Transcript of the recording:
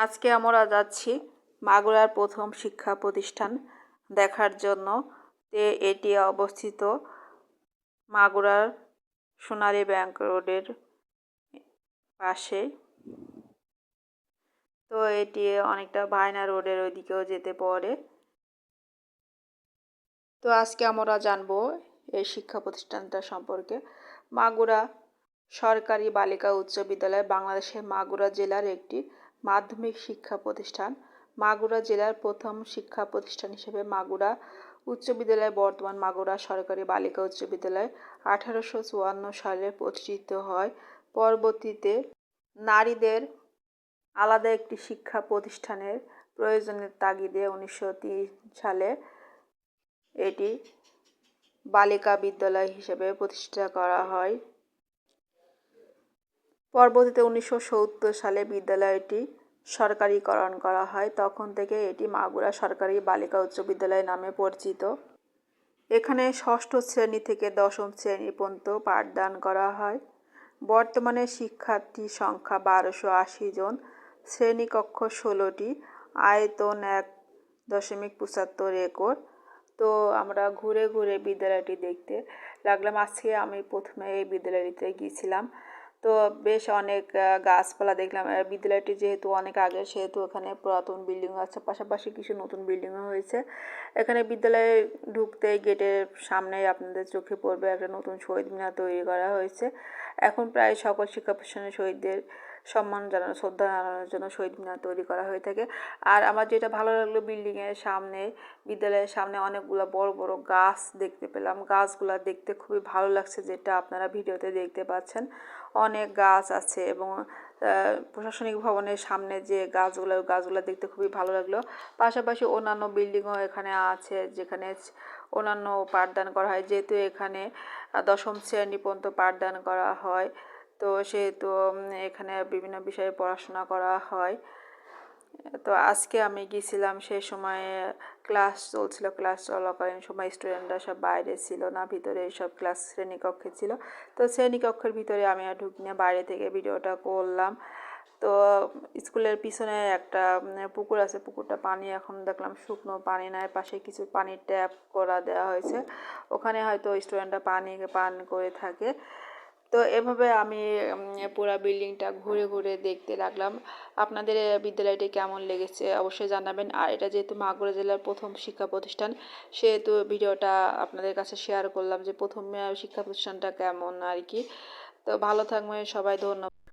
আজকে আমরা যাচ্ছি মাগুরার প্রথম শিক্ষা প্রতিষ্ঠান দেখার জন্য। তে এটি অবস্থিত মাগুরার সোনালী ব্যাংক রোডের পাশে। তো এটি অনেকটা ভায়না রোডের ওইদিকেও যেতে পারে। তো আজকে আমরা জানব এই শিক্ষা প্রতিষ্ঠানটা সম্পর্কে। মাগুরা সরকারি বালিকা উচ্চ বিদ্যালয় বাংলাদেশের মাগুরা জেলার একটি মাধ্যমিক শিক্ষা প্রতিষ্ঠান। মাগুরা জেলার প্রথম শিক্ষা প্রতিষ্ঠান হিসেবে মাগুরা উচ্চ বিদ্যালয়, বর্তমান মাগুরা সরকারি বালিকা উচ্চ বিদ্যালয় আঠারোশো চুয়ান্ন সালে প্রতিষ্ঠিত হয়। পরবর্তীতে নারীদের আলাদা একটি শিক্ষা প্রতিষ্ঠানের প্রয়োজনের তাগিদে উনিশশো সালে এটি বালিকা বিদ্যালয় হিসেবে প্রতিষ্ঠা করা হয়। পরবর্তীতে উনিশশো সত্তর সালে বিদ্যালয়টি সরকারিকরণ করা হয়। তখন থেকে এটি মাগুরা সরকারি বালিকা উচ্চ বিদ্যালয় নামে পরিচিত। এখানে ষষ্ঠ শ্রেণি থেকে দশম শ্রেণি পর্যন্ত পাঠদান করা হয়। বর্তমানে শিক্ষার্থী সংখ্যা বারোশো আশি জন। শ্রেণীকক্ষ ষোলোটি। আয়তন এক দশমিক পঁচাত্তর একর। তো আমরা ঘুরে ঘুরে বিদ্যালয়টি দেখতে লাগলাম। আজকে আমি প্রথমে এই বিদ্যালয়টিতে গিয়েছিলাম। তো বেশ অনেক গাছপালা দেখলাম। বিদ্যালয়টি যেহেতু অনেক আগে সেহেতু এখানে পুরাতন বিল্ডিং আছে। পাশাপাশি কিছু নতুন বিল্ডিংও হয়েছে। এখানে বিদ্যালয়ে ঢুকতে গেটের সামনে আপনাদের চোখে পড়বে একটা নতুন শহীদ মিনার তৈরি করা হয়েছে। এখন প্রায় সকল শিক্ষা প্রতিষ্ঠানের শহীদদের সম্মান জানানো, শ্রদ্ধা জানানোর জন্য শহীদ মিনার তৈরি করা হয়ে থাকে। আর আমার যেটা ভালো লাগল বিল্ডিংয়ের সামনে, বিদ্যালয়ের সামনে অনেকগুলো বড় বড় গাছ দেখতে পেলাম। গাছগুলো দেখতে খুবই ভালো লাগছে, যেটা আপনারা ভিডিওতে দেখতে পাচ্ছেন। অনেক গাছ আছে এবং প্রশাসনিক ভবনের সামনে যে গাছগুলো গাছগুলো দেখতে খুবই ভালো লাগল। পাশাপাশি অন্যান্য বিল্ডিংও এখানে আছে, যেখানে অন্যান্য পাঠদান করা হয়। যেহেতু এখানে দশম শ্রেণি পর্যন্ত পাঠদান করা হয় তো সেহেতু এখানে বিভিন্ন বিষয়ে পড়াশোনা করা হয়। তো আজকে আমি গিয়েছিলাম সেই সময়ে ক্লাস চলছিল, ক্লাস চলাকালীন সময় স্টুডেন্টরা সব বাইরে ছিল না, ভিতরে সব ক্লাস শ্রেণীকক্ষে ছিল। তো শ্রেণীকক্ষের ভিতরে আমি আর ঢুকি না, বাইরে থেকে ভিডিওটা করলাম। তো স্কুলের পিছনে একটা পুকুর আছে, পুকুরটা পানি এখন দেখলাম শুকনো পানি নাই, পাশে কিছু পানির ট্যাপ করা দেওয়া হয়েছে। ওখানে হয়তো স্টুডেন্টরা পানি পান করে থাকে। তো এভাবে আমি পুরো বিল্ডিংটা ঘুরে ঘুরে দেখতে লাগলাম। আপনাদের বিদ্যালয়টি কেমন লেগেছে অবশ্যই জানাবেন। আর এটা যেহেতু মাগুরা জেলার প্রথম শিক্ষা প্রতিষ্ঠান, সেহেতু ভিডিওটা আপনাদের কাছে শেয়ার করলাম যে প্রথম শিক্ষা প্রতিষ্ঠানটা কেমন আর কি। তো ভালো থাকবেন, সবাই ধন্যবাদ।